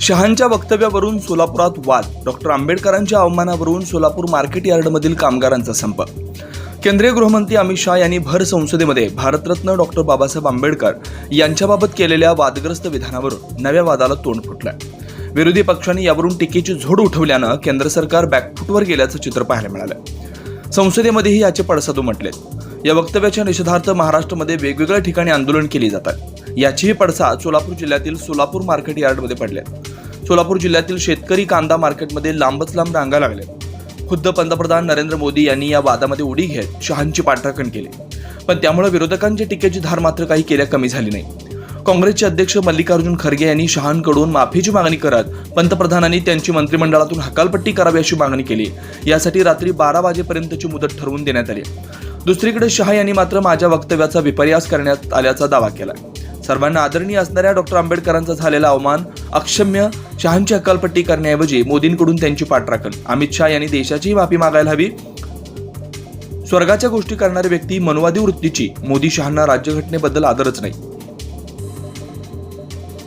शहांच्या वक्तव्यावरून सोलापुरात वाद. डॉक्टर आंबेडकरांच्या अवमानावरून सोलापूर मार्केट यार्डमधील कामगारांचा संप. केंद्रीय गृहमंत्री अमित शहा यांनी भर संसदेमध्ये भारतरत्न डॉक्टर बाबासाहेब आंबेडकर यांच्याबाबत केलेल्या वादग्रस्त विधानावरून नव्या वादाला तोंड फुटलंय. विरोधी पक्षांनी यावरून टीकेची झोड उठवल्यानं केंद्र सरकार बॅकफूटवर गेल्याचं चित्र पाहायला मिळालं संसदेमध्येही याचे पडसाद उमटलेत. या वक्तव्याच्या निषेधार्थ महाराष्ट्रामध्ये वेगवेगळ्या ठिकाणी आंदोलन केली जातात. याचीही पडसाद सोलापूर जिल्ह्यातील सोलापूर मार्केट यार्डमध्ये पडले सोलापूर जिल्ह्यातील शेतकरी कांदा मार्केटमध्ये लांबच लांब रांगा लागल्या. खुद्द पंतप्रधान नरेंद्र मोदी यांनी या वादामध्ये उडी घेत शहांची पाठराखण केली. पण त्यामुळे विरोधकांच्या टीकेची धार मात्र काही केल्या कमी झाली नाही. काँग्रेसचे अध्यक्ष मल्लिकार्जुन खरगे यांनी शहांकडून माफीची मागणी करत पंतप्रधानांनी त्यांची मंत्रिमंडळातून हकालपट्टी करावी अशी मागणी केली. यासाठी रात्री बारा वाजेपर्यंतची मुदत ठरवून देण्यात आली. दुसरीकडे शहा यांनी मात्र माझ्या वक्तव्याचा विपर्यास करण्यात आल्याचा दावा केला सर्वांना आदरणीय असणाऱ्या डॉक्टर आंबेडकरांचा झालेला अवमान अक्षम्य शहांची हकालपट्टी करण्याऐवजी मोदींकडून त्यांची पाठराखण. अमित शहा यांनी देशाचीही माफी मागायला हवी. स्वर्गाच्या गोष्टी करणारी व्यक्ती मनुवादी वृत्तीची. मोदी शहांना राज्यघटनेबद्दल आदरच नाही.